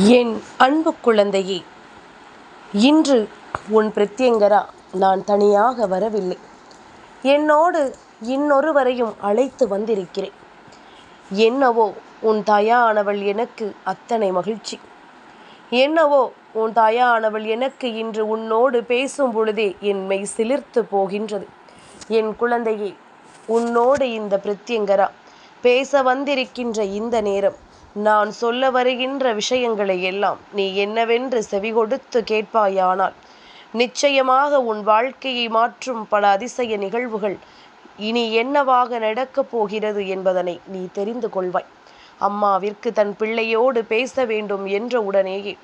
என் அன்பு குழந்தையே இன்று உன் பிரத்யங்கரா நான் தனியாக வரவில்லை. என்னோடு இன்னொருவரையும் அழைத்து வந்திருக்கிறேன். என்னவோ உன் தாயானவள் எனக்கு அத்தனை மகிழ்ச்சி. என்னவோ உன் தாயானவள் எனக்கு இன்று உன்னோடு பேசும் பொழுதே என் மெய் சிலிர்த்து போகின்றது. என் குழந்தையே உன்னோடு இந்த பிரத்யங்கரா பேச வந்திருக்கின்ற இந்த நேரம் நான் சொல்ல வருகின்ற விஷயங்களை எல்லாம் நீ என்னவென்று செவிகொடுத்து கேட்பாயானால் நிச்சயமாக உன் வாழ்க்கையை மாற்றும் பல அதிசய நிகழ்வுகள் இனி என்னவாக நடக்கப் போகிறது என்பதனை நீ தெரிந்து கொள்வாய். அம்மாவிற்கு தன் பிள்ளையோடு பேச வேண்டும் என்ற உடனேயே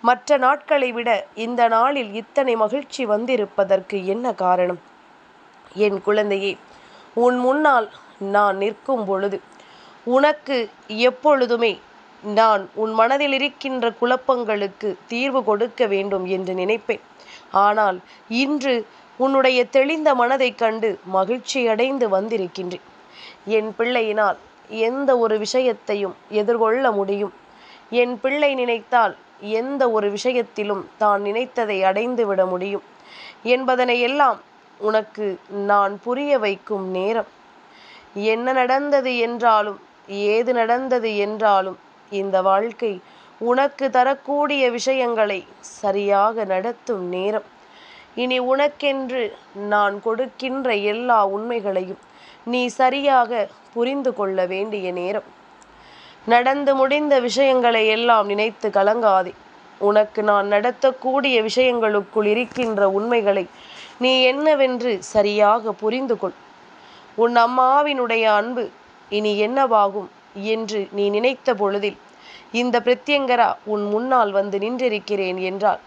மற்ற நாட்களை விட இந்த நாளில் இத்தனை மகிழ்ச்சி வந்திருப்பதற்கு என்ன காரணம்? என் குழந்தையே உன் முன்னால் நான் நிற்கும் பொழுது உனக்கு எப்பொழுதுமே நான் உன் மனதில் இருக்கின்ற குழப்பங்களுக்கு தீர்வு கொடுக்க வேண்டும் என்று நினைப்பேன். ஆனால் இன்று உன்னுடைய தெளிந்த மனதைக் கண்டு மகிழ்ச்சி அடைந்து வந்திருக்கின்றேன். என் பிள்ளையினால் எந்த ஒரு விஷயத்தையும் எதிர்கொள்ள முடியும். என் பிள்ளை நினைத்தால் எந்த ஒரு விஷயத்திலும் தான் நினைத்ததை அடைந்து விட முடியும். என்பதனை எல்லாம் உனக்கு நான் புரிய வைக்கும் நேரம். என்ன நடந்தது என்றாலும் ஏது நடந்தது என்றாலும் இந்த வாழ்க்கை உனக்கு தரக்கூடிய விஷயங்களை சரியாக நடத்தும் நேரம். இனி உனக்கென்று நான் கொடுக்கின்ற எல்லா உண்மைகளையும் நீ சரியாக புரிந்து கொள்ள வேண்டிய நேரம். நடந்து முடிந்த விஷயங்களை எல்லாம் நினைத்து கலங்காதே. உனக்கு நான் நடத்தக்கூடிய விஷயங்களுக்குள் இருக்கின்ற உண்மைகளை நீ என்னவென்று சரியாக புரிந்து கொள். உன் அம்மாவினுடைய அன்பு இனி என்னவாகும் என்று நீ நினைத்த பொழுதில் இந்த பிரத்யங்கரா உன் முன்னால் வந்து நின்றிருக்கிறேன் என்றால்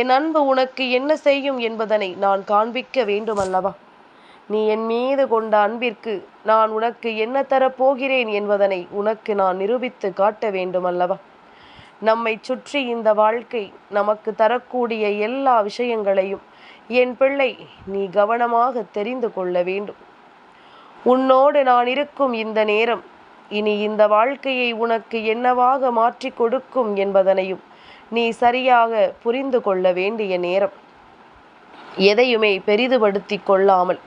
என் அன்பு உனக்கு என்ன செய்யும் என்பதனை நான் காண்பிக்க வேண்டுமல்லவா? நீ என் மீது கொண்ட அன்பிற்கு நான் உனக்கு என்ன தரப்போகிறேன் என்பதனை உனக்கு நான் நிரூபித்து காட்ட வேண்டுமல்லவா? நம்மை சுற்றி இந்த வாழ்க்கை நமக்கு தரக்கூடிய எல்லா விஷயங்களையும் என் பிள்ளை நீ கவனமாக தெரிந்து கொள்ள வேண்டும். உன்னோடு நான் இருக்கும் இந்த நேரம் இனி இந்த வாழ்க்கையை உனக்கு என்னவாக மாற்றி கொடுக்கும் என்பதனையும் நீ சரியாக புரிந்து கொள்ள வேண்டிய நேரம். எதையுமே பெரிதுபடுத்தி கொள்ளாமல்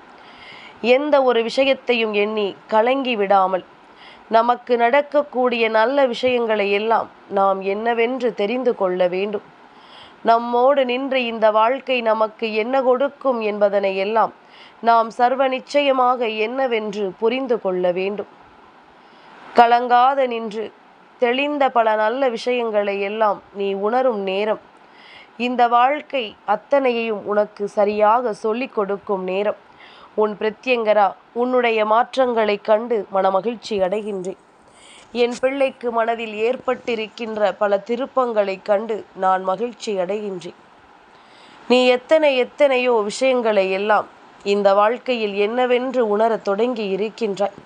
எந்த ஒரு விஷயத்தையும் எண்ணி கலங்கி விடாமல் நமக்கு நடக்கக்கூடிய நல்ல விஷயங்களை எல்லாம் நாம் என்னவென்று தெரிந்து கொள்ள வேண்டும். நம்மோடு நின்று இந்த வாழ்க்கை நமக்கு என்ன கொடுக்கும் என்பதனை எல்லாம் நாம் சர்வ நிச்சயமாக என்னவென்று புரிந்து கொள்ள வேண்டும். கலங்காத நின்று தெளிந்த பல நல்ல விஷயங்களை எல்லாம் நீ உணரும் நேரம். இந்த வாழ்க்கை அத்தனையையும் உனக்கு சரியாக சொல்லிக் கொடுக்கும் நேரம். உன் பிரத்யங்கரா உன்னுடைய மாற்றங்களைக் கண்டு மனமகிழ்ச்சி அடைகின்றேன். என் பிள்ளைக்கு மனதில் ஏற்பட்டிருக்கின்ற பல திருப்பங்களைக் கண்டு நான் மகிழ்ச்சி அடைகின்றேன். நீ எத்தனை எத்தனையோ விஷயங்களை எல்லாம் இந்த வாழ்க்கையில் என்னவென்று உணரத் தொடங்கி இருக்கின்றாய்.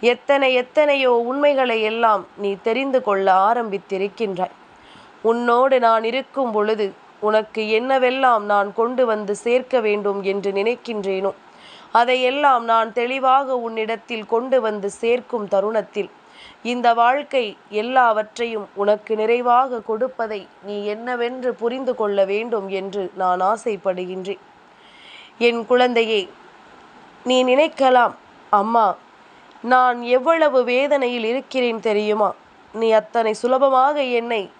எத்தனை எத்தனையோ உண்மைகளை எல்லாம் நீ தெரிந்து கொள்ள ஆரம்பித்திருக்கின்றாய். உன்னோடு நான் இருக்கும் பொழுது உனக்கு என்னவெல்லாம் நான் கொண்டு வந்து சேர்க்க வேண்டும் என்று நினைக்கின்றேனோ அதையெல்லாம் நான் தெளிவாக உன்னிடத்தில் கொண்டு வந்து சேர்க்கும் தருணத்தில் இந்த வாழ்க்கை எல்லாவற்றையும் உனக்கு நிறைவாக கொடுப்பதை நீ என்னவென்று புரிந்து கொள்ள வேண்டும் என்று நான் ஆசைப்படுகின்றேன். என் குழந்தையே நீ நினைக்கலாம். அம்மா நான் எவ்வளவு வேதனையில் இருக்கிறேன் தெரியுமா? நீ அத்தனை சுலபமாக என்னை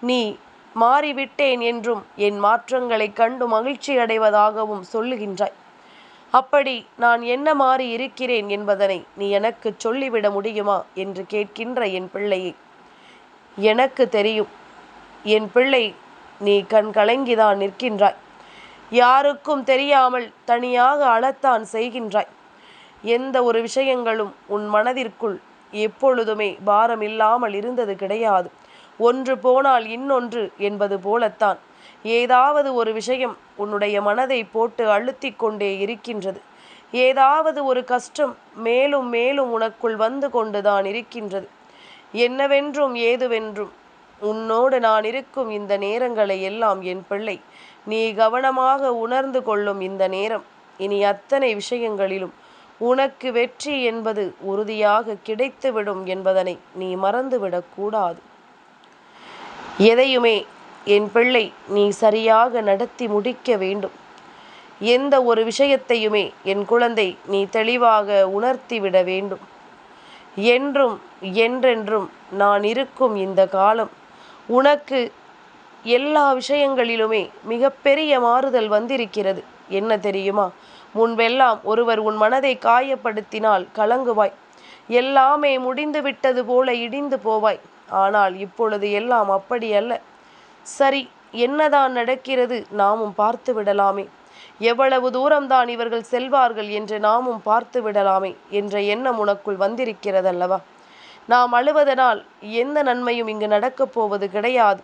நீ மாறிவிட்டேன் என்றும் என் மாற்றங்களைக் கண்டு மகிழ்ச்சி அடைவதாகவும் சொல்லுகின்றாய். அப்படி நான் என்ன மாறி இருக்கிறேன் என்பதனை நீ எனக்கு சொல்லிவிட முடியுமா? என்று கேட்கின்ற என் பிள்ளையை. எனக்கு தெரியும் என் பிள்ளை நீ கண் கலங்கிதான் நிற்கின்றாய். யாருக்கும் தெரியாமல் தனியாக அழத்தான் செய்கின்றாய். எந்த ஒரு விஷயங்களும் உன் மனதிற்குள் எப்பொழுதுமே பாரம் இல்லாமல் இருந்தது கிடையாது. ஒன்று போனால் இன்னொன்று என்பது போலத்தான். ஏதாவது ஒரு விஷயம் உன்னுடைய மனதை போட்டு அழுத்தி கொண்டே இருக்கின்றது. ஏதாவது ஒரு கஷ்டம் மேலும் மேலும் உனக்குள் வந்து கொண்டுதான் இருக்கின்றது. என்னவென்றும் ஏதுவென்றும் உன்னோடு நான் இருக்கும் இந்த நேரங்களை எல்லாம் என் பிள்ளை நீ கவனமாக உணர்ந்து கொள்ளும் இந்த நேரம். இனி அத்தனை விஷயங்களிலும் உனக்கு வெற்றி என்பது உறுதியாக கிடைத்துவிடும் என்பதனை நீ மறந்துவிடக்கூடாது எதையுமே என் பிள்ளை நீ சரியாக நடத்தி முடிக்க வேண்டும். எந்த ஒரு விஷயத்தையுமே என் குழந்தை நீ தெளிவாக உணர்த்திவிட வேண்டும். என்றும் என்றென்றும் நான் இருக்கும் இந்த காலம் உனக்கு எல்லா விஷயங்களிலுமே மிகப்பெரிய மாறுதல் வந்திருக்கிறது. என்ன தெரியுமா? முன்பெல்லாம் ஒருவர் உன் மனதை காயப்படுத்தினால் கலங்குவாய். எல்லாமே முடிந்து விட்டது போல இடிந்து போவாய். ஆனால் இப்பொழுது எல்லாம் அப்படி அல்ல. சரி என்னதான் நடக்கிறது நாமும் பார்த்து விடலாமே. எவ்வளவு தூரம்தான் இவர்கள் செல்வார்கள் என்று நாமும் பார்த்து விடலாமே என்ற எண்ணம் உனக்குள் வந்திருக்கிறதல்லவா? நாம் அழுவதனால் எந்த நன்மையும் இங்கு நடக்கப் போவது கிடையாது.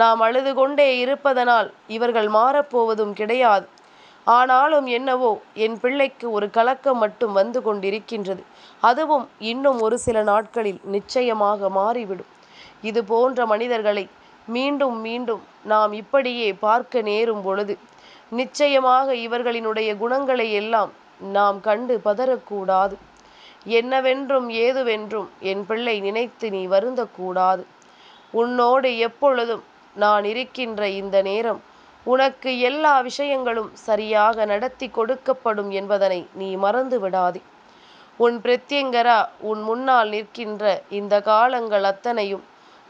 நாம் அழுது கொண்டே இருப்பதனால் இவர்கள் மாறப்போவதும் கிடையாது. ஆனாலும் என்னவோ என் பிள்ளைக்கு ஒரு கலக்கம் மட்டும் வந்து கொண்டிருக்கின்றது. அதுவும் இன்னும் ஒரு சில நாட்களில் நிச்சயமாக மாறிவிடும். இது போன்ற மனிதர்களை மீண்டும் மீண்டும் நாம் இப்படியே பார்க்க நேரும் பொழுது நிச்சயமாக இவர்களினுடைய குணங்களை எல்லாம் நாம் கண்டு பதறக்கூடாது. என்னவென்றும் ஏதுவென்றும் என் பிள்ளை நினைத்து நீ வருந்தக்கூடாது. உன்னோடு எப்பொழுதும் நான் இருக்கின்ற இந்த நேரம் உனக்கு எல்லா விஷயங்களும் சரியாக நடத்தி கொடுக்கப்படும் என்பதனை நீ மறந்து விடாதே. உன் பிரத்யங்கரா உன் முன்னால் நிற்கின்ற இந்த காலங்கள் அத்தனையும்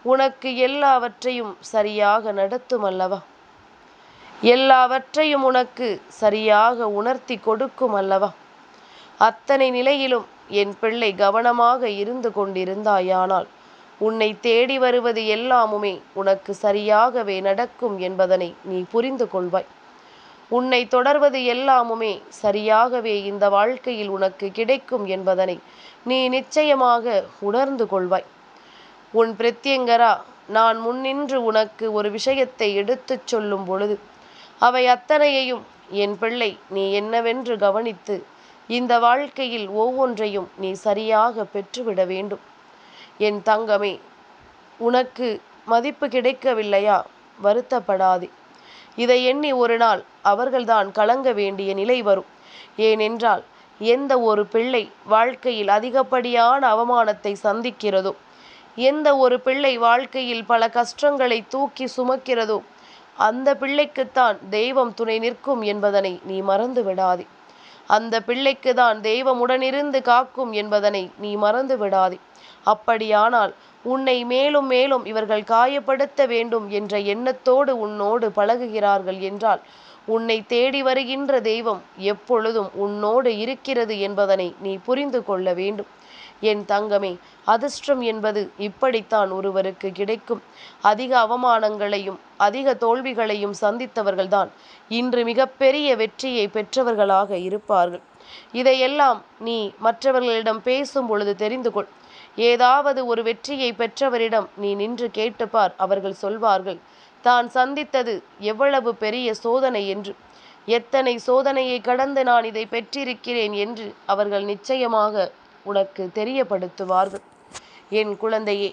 உனக்கு எல்லாவற்றையும் சரியாக நடத்தும் அல்லவா எல்லாவற்றையும் உனக்கு சரியாக உணர்த்தி கொடுக்கும் அல்லவா அத்தனை நிலையிலும் என் பிள்ளை கவனமாக இருந்து கொண்டிருந்தாயானால் உன்னை தேடி வருவது எல்லாமுமே உனக்கு சரியாகவே நடக்கும் என்பதனை நீ புரிந்து கொள்வாய். உன்னை தொடர்வது எல்லாமுமே சரியாகவே இந்த வாழ்க்கையில் உனக்கு கிடைக்கும் என்பதனை நீ நிச்சயமாக உணர்ந்து கொள்வாய். உன் பிரத்யங்கரா நான் முன்னின்று உனக்கு ஒரு விஷயத்தை எடுத்துச் சொல்லும் பொழுது அவை அத்தனையையும் என் பிள்ளை நீ என்னவென்று கவனித்து இந்த வாழ்க்கையில் ஒவ்வொன்றையும் நீ சரியாக பெற்றுவிட வேண்டும். என் தங்கமே உனக்கு மதிப்பு கிடைக்கவில்லையா? வருத்தப்படாதே. இதை எண்ணி ஒரு நாள் அவர்கள்தான் கலங்க வேண்டிய நிலை வரும். ஏனென்றால் எந்த ஒரு பிள்ளை வாழ்க்கையில் அதிகப்படியான அவமானத்தை சந்திக்கிறதோ எந்த ஒரு பிள்ளை வாழ்க்கையில் பல கஷ்டங்களை தூக்கி சுமக்கிறதோ அந்த பிள்ளைக்குத்தான் தெய்வம் துணை நிற்கும் என்பதனை நீ மறந்து விடாதே அந்த பிள்ளைக்கு தான் தெய்வமுடனிருந்து காக்கும் என்பதனை நீ மறந்து விடாதே. அப்படியானால் உன்னை மேலும் மேலும் இவர்கள் காயப்படுத்த வேண்டும் என்ற எண்ணத்தோடு உன்னோடு பழகுகிறார்கள் என்றால் உன்னை தேடி வருகின்ற தெய்வம் எப்பொழுதும் உன்னோடு இருக்கிறது என்பதனை நீ புரிந்து கொள்ள வேண்டும். என் தங்கமே அதிர்ஷ்டம் என்பது இப்படித்தான் ஒருவருக்கு கிடைக்கும். அதிக அவமானங்களையும் அதிக தோல்விகளையும் சந்தித்தவர்கள்தான் இன்று மிகப்பெரிய வெற்றியை பெற்றவர்களாக இருப்பார்கள். இதையெல்லாம் நீ மற்றவர்களிடம் பேசும் பொழுது தெரிந்து கொள். ஏதாவது ஒரு வெற்றியை பெற்றவரிடம் நீ நின்று கேட்டுப்பார் அவர்கள் சொல்வார்கள் தான் சந்தித்தது எவ்வளவு பெரிய சோதனை என்று. எத்தனை சோதனையை கடந்து நான் இதை பெற்றிருக்கிறேன் என்று அவர்கள் நிச்சயமாக உனக்கு தெரியப்படுத்துவார்கள். என் குழந்தையே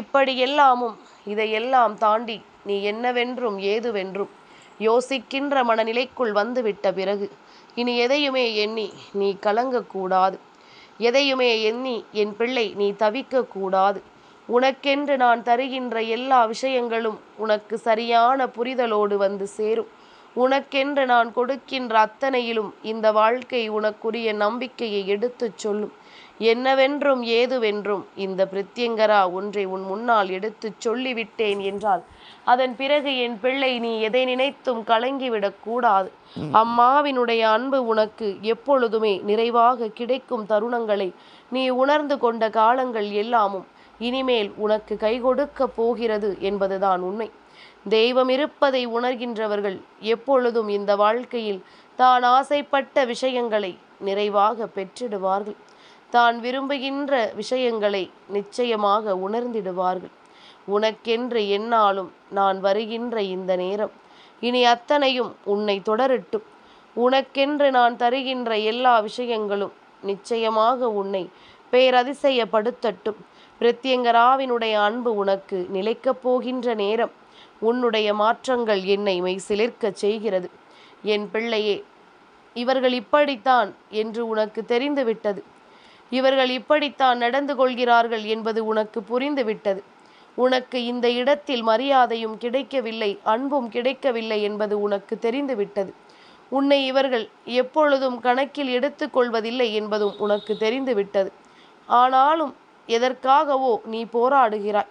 இப்படியெல்லாமும் இதையெல்லாம் தாண்டி நீ என்னவென்றும் ஏதுவென்றும் யோசிக்கின்ற மனநிலைக்குள் வந்துவிட்ட பிறகு இனி எதையுமே எண்ணி நீ கலங்கக்கூடாது. எதையுமே எண்ணி என் பிள்ளை நீ தவிக்கக்கூடாது. உனக்கென்று நான் தருகின்ற எல்லா விஷயங்களும் உனக்கு சரியான புரிதலோடு வந்து சேரும். உனக்கென்று நான் கொடுக்கின்ற அத்தனையிலும் இந்த வாழ்க்கை உனக்குரிய நம்பிக்கையை எடுத்துச் சொல்லும். என்னவென்றும் ஏதுவென்றும் இந்த பிரித்யங்கரா ஒன்றை உன் முன்னால் எடுத்துச் சொல்லிவிட்டேன் என்றால் அதன் பிறகு என் பிள்ளை நீ எதை நினைத்தும் கலங்கிவிடக் கூடாது. அம்மாவினுடைய அன்பு உனக்கு எப்பொழுதுமே நிறைவாக கிடைக்கும் தருணங்களை நீ உணர்ந்து கொண்ட காலங்கள் எல்லாமும் இனிமேல் உனக்கு கை கொடுக்க போகிறது என்பதுதான் உண்மை. தெய்வம் இருப்பதை உணர்கின்றவர்கள் எப்பொழுதும் இந்த வாழ்க்கையில் தான் ஆசைப்பட்ட விஷயங்களை நிறைவாக பெற்றிடுவார்கள். தான் விரும்புகின்ற விஷயங்களை நிச்சயமாக உணர்ந்திடுவார்கள். உனக்கென்று என்னாலும் நான் வருகின்ற இந்த நேரம் இனி அத்தனையும் உன்னை தொடரட்டும். உனக்கென்று நான் தருகின்ற எல்லா விஷயங்களும் நிச்சயமாக உன்னை பேரதிசயப்படுத்தட்டும். பிரத்யங்கராவினுடைய அன்பு உனக்கு நிலைக்கப் போகின்ற நேரம் உன்னுடைய மாற்றங்கள் என்னை மெய் சிலிர்க்கச் செய்கிறது. என் பிள்ளையே இவர்கள் இப்படித்தான் என்று உனக்கு தெரிந்துவிட்டது. இவர்கள் இப்படித்தான் நடந்து கொள்கிறார்கள் என்பது உனக்கு புரிந்துவிட்டது. உனக்கு இந்த இடத்தில் மரியாதையும் கிடைக்கவில்லை அன்பும் கிடைக்கவில்லை என்பது உனக்கு தெரிந்துவிட்டது. உன்னை இவர்கள் எப்பொழுதும் கணக்கில் எடுத்துக்கொள்வதில்லை என்பதும் உனக்கு தெரிந்துவிட்டது. ஆனாலும் எதற்காகவோ நீ போராடுகிறாய்.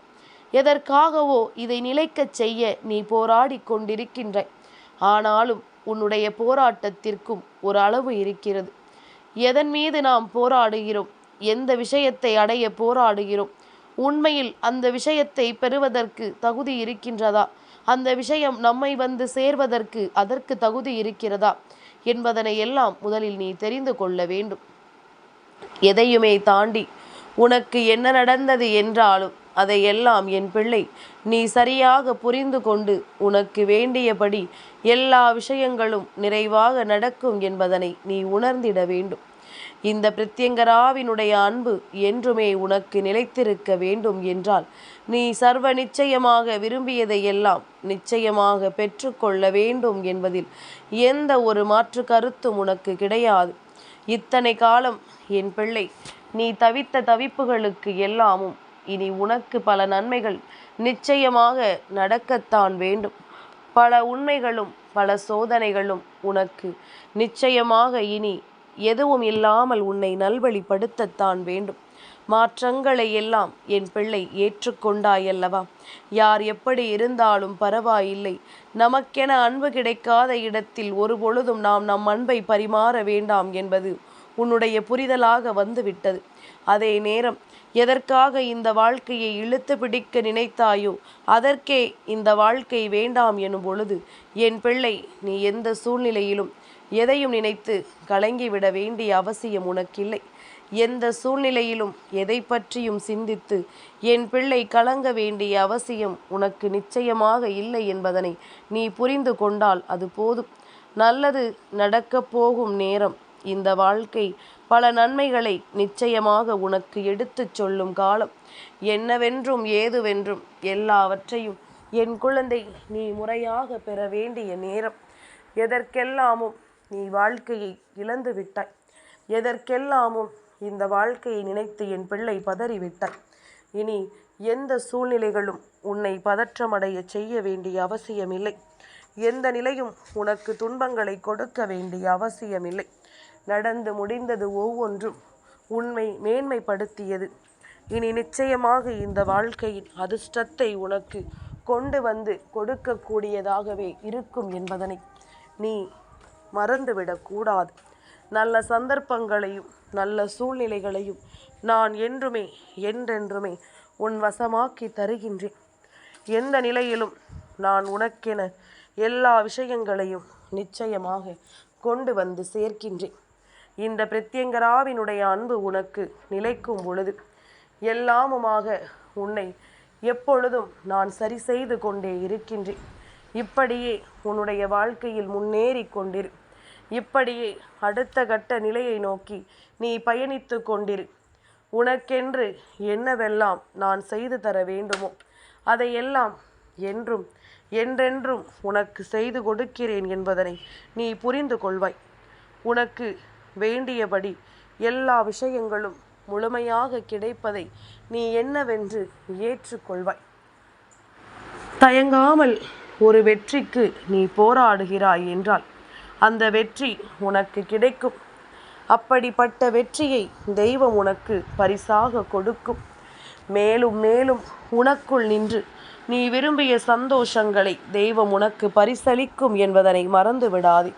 எதற்காகவோ இதை நிலைக்கச் செய்ய நீ போராடி கொண்டிருக்கின்றாய். ஆனாலும் உன்னுடைய போராட்டத்திற்கும் ஒரு அளவு இருக்கிறது. எதன் மீது நாம் போராடுகிறோம்? எந்த விஷயத்தை அடைய போராடுகிறோம்? உண்மையில் அந்த விஷயத்தை பெறுவதற்கு தகுதி இருக்கின்றதா? அந்த விஷயம் நம்மை வந்து சேர்வதற்கு அதற்கு தகுதி இருக்கிறதா? என்பதனை எல்லாம் முதலில் நீ தெரிந்து கொள்ள வேண்டும். எதையுமே தாண்டி உனக்கு என்ன நடந்தது என்றாலும் அதையெல்லாம் என் பிள்ளை நீ சரியாக புரிந்து கொண்டு உனக்கு வேண்டியபடி எல்லா விஷயங்களும் நிறைவாக நடக்கும் என்பதனை நீ உணர்ந்திட வேண்டும். இந்த பிரத்யங்கராவினுடைய அன்பு என்றுமே உனக்கு நிலைத்திருக்க வேண்டும் என்றால் நீ சர்வ நிச்சயமாக விரும்பியதை எல்லாம் நிச்சயமாக பெற்றுக்கொள்ள வேண்டும் என்பதில் எந்த ஒரு மாற்று கருத்தும் உனக்கு கிடையாது. இத்தனை காலம் என் பிள்ளை நீ தவித்த தவிப்புகளுக்கு எல்லாமும் இனி உனக்கு பல நன்மைகள் நிச்சயமாக நடக்கத்தான் வேண்டும். பல உண்மைகளும் பல சோதனைகளும் உனக்கு நிச்சயமாக இனி எதுவும் இல்லாமல் உன்னை நல்வழிப்படுத்தத்தான் வேண்டும். மாற்றங்களை எல்லாம் என் பிள்ளை ஏற்றுக்கொண்டாயல்லவா? யார் எப்படி இருந்தாலும் பரவாயில்லை. நமக்கென அன்பு கிடைக்காத இடத்தில் ஒரு பொழுதும் நாம் நம் அன்பை பரிமாற வேண்டாம் என்பது உன்னுடைய புரிதலாக வந்துவிட்டது. அதே நேரம் எதற்காக இந்த வாழ்க்கையை இழுத்து பிடிக்க நினைத்தாயோ அதற்கே இந்த வாழ்க்கை வேண்டாம் எனும் பொழுது என் பிள்ளை நீ எந்த சூழ்நிலையிலும் எதையும் நினைத்து கலங்கிவிட வேண்டிய அவசியம் உனக்கில்லை. எந்த சூழ்நிலையிலும் எதை பற்றியும் சிந்தித்து என் பிள்ளை கலங்க வேண்டிய அவசியம் உனக்கு நிச்சயமாக இல்லை என்பதனை நீ புரிந்து கொண்டால் அது போதும். நல்லது நடக்கப் போகும் நேரம் இந்த வாழ்க்கை பல நன்மைகளை நிச்சயமாக உனக்கு எடுத்துச் சொல்லும் காலம். என்னவென்றும் ஏதுவென்றும் எல்லாவற்றையும் என் குழந்தை நீ முறையாக பெற வேண்டிய நேரம். எதற்கெல்லாமும் நீ வாழ்க்கையை இழந்து விட்டாய். எதற்கெல்லாமும் இந்த வாழ்க்கையை நினைத்து என் பிள்ளை பதறிவிட்டாய். இனி எந்த சூழ்நிலைகளும் உன்னை பதற்றமடைய செய்ய வேண்டிய அவசியமில்லை. எந்த நிலையும் உனக்கு துன்பங்களை கொடுக்க வேண்டிய அவசியமில்லை. நடந்து முடிந்தது ஒவ்வொன்றும் உண்மை மேன்மைப்படுத்தியது. இனி நிச்சயமாக இந்த வாழ்க்கையின் அதிர்ஷ்டத்தை உனக்கு கொண்டு வந்து கொடுக்கக்கூடியதாகவே இருக்கும் என்பதனை நீ மறந்துவிடக்கூடாது நல்ல சந்தர்ப்பங்களையும் நல்ல சூழ்நிலைகளையும் நான் என்றுமே என்றென்றுமே உன் வசமாக்கி தருகின்றேன். எந்த நிலையிலும் நான் உனக்கென எல்லா விஷயங்களையும் நிச்சயமாக கொண்டு வந்து சேர்க்கின்றேன். இந்த பிரத்யங்கராவினுடைய அன்பு உனக்கு நிலைக்கும் பொழுது எல்லாமுமாக உன்னை எப்பொழுதும் நான் சரி செய்து கொண்டே இருக்கின்றேன். இப்படியே உன்னுடைய வாழ்க்கையில் முன்னேறி கொண்டிரு. இப்படியே அடுத்த கட்ட நிலையை நோக்கி நீ பயணித்து கொண்டிரு. உனக்கென்று என்னவெல்லாம் நான் செய்து தர வேண்டுமோ அதையெல்லாம் என்றும் என்றென்றும் உனக்கு செய்து கொடுக்கிறேன் என்பதனை நீ புரிந்து கொள்வாய். உனக்கு வேண்டியபடி எல்லா விஷயங்களும் முழுமையாக கிடைப்பதை நீ என்னவென்று ஏற்றுக்கொள்வாய். தயங்காமல் ஒரு வெற்றிக்கு நீ போராடுகிறாய் என்றால் அந்த வெற்றி உனக்கு கிடைக்கும். அப்படிப்பட்ட வெற்றியை தெய்வம் உனக்கு பரிசாக கொடுக்கும். மேலும் மேலும் உனக்குள் நின்று நீ விரும்பிய சந்தோஷங்களை தெய்வம் உனக்கு பரிசளிக்கும் என்பதனை மறந்து விடாதே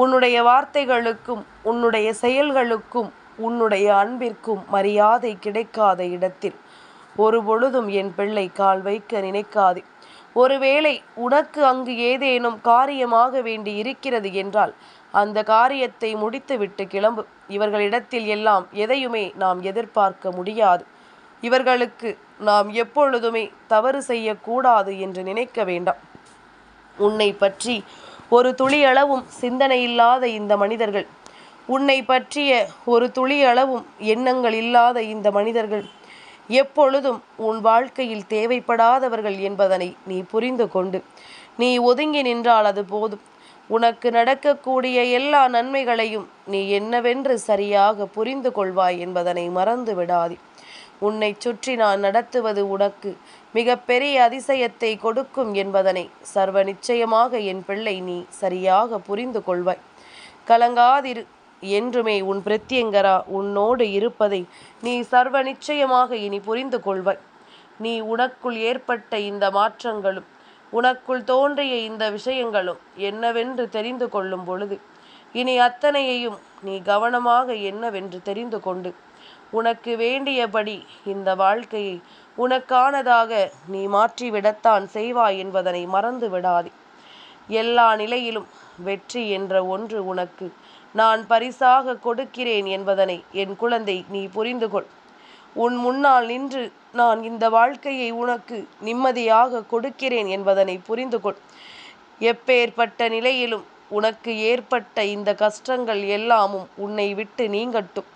உன்னுடைய வார்த்தைகளுக்கும் உன்னுடைய செயல்களுக்கும் உன்னுடைய அன்பிற்கும் மரியாதை கிடைக்காத இடத்தில். ஒரு பொழுதும் என் பிள்ளை கால் வைக்க நினைக்காதே. ஒருவேளை உனக்கு அங்கு ஏதேனும் காரியமாக வேண்டி இருக்கிறது என்றால் அந்த காரியத்தை முடித்துவிட்டு கிளம்பு. இவர்களிடத்தில் எல்லாம் எதையுமே நாம் எதிர்பார்க்க முடியாது. இவர்களுக்கு நாம் எப்பொழுதுமே தவறு செய்யக்கூடாது என்று நினைக்க வேண்டாம். உன்னை பற்றி ஒரு துளியளவும் சிந்தனை இல்லாத இந்த மனிதர்கள். உன்னை பற்றிய ஒரு துளியளவும் எண்ணங்கள் இல்லாத இந்த மனிதர்கள். எப்பொழுதும் உன் வாழ்க்கையில் தேவைப்படாதவர்கள் என்பதனை நீ புரிந்து கொண்டு நீ ஒதுங்கி நின்றால் அது போதும். உனக்கு நடக்கக்கூடிய எல்லா நன்மைகளையும் நீ என்னவென்று சரியாக புரிந்து கொள்வாய் என்பதனை மறந்து விடாதே உன்னை சுற்றி நான் நடத்துவது உனக்கு மிகப்பெரிய அதிசயத்தை கொடுக்கும் என்பதனை சர்வ நிச்சயமாக என் பிள்ளை நீ சரியாக புரிந்து கொள்வாய். கலங்காதிரு என்றுமே உன் பிரத்யங்கரா உன்னோடு இருப்பதை நீ சர்வ நிச்சயமாக இனி புரிந்து கொள்வாய். நீ உனக்குள் ஏற்பட்ட இந்த மாற்றங்களும் உனக்குள் தோன்றிய இந்த விஷயங்களும் என்னவென்று தெரிந்து கொள்ளும் பொழுது இனி அத்தனையையும் நீ கவனமாக என்னவென்று தெரிந்து கொண்டு உனக்கு வேண்டியபடி இந்த வாழ்க்கையை உனக்கானதாக நீ மாற்றிவிடத்தான் செய்வாய் என்பதனை மறந்து விடாதே எல்லா நிலையிலும் வெற்றி என்ற ஒன்று உனக்கு நான் பரிசாக கொடுக்கிறேன் என்பதனை என் குழந்தை நீ புரிந்து கொள் உன் முன்னால் நின்று நான் இந்த வாழ்க்கையை உனக்கு நிம்மதியாக கொடுக்கிறேன் என்பதனை புரிந்து கொள் எப்பேற்பட்ட நிலையிலும் உனக்கு ஏற்பட்ட இந்த கஷ்டங்கள் எல்லாமும் உன்னை விட்டு நீங்கட்டும்.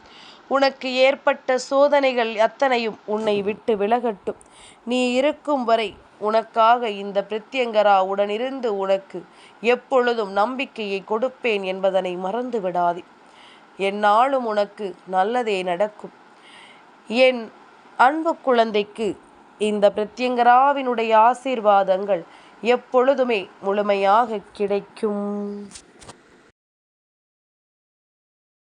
உனக்கு ஏற்பட்ட சோதனைகள் அத்தனையும் உன்னை விட்டு விலகட்டும். நீ இருக்கும் வரை உனக்காக இந்த பிரத்யங்கரா உடனிருந்து உனக்கு எப்பொழுதும் நம்பிக்கையை கொடுப்பேன் என்பதனை மறந்து விடாதே. என்னாலும் உனக்கு நல்லதே நடக்கும். என் அன்பு குழந்தைக்கு இந்த பிரத்யங்கராவினுடைய ஆசீர்வாதங்கள் எப்பொழுதுமே முழுமையாக கிடைக்கும்.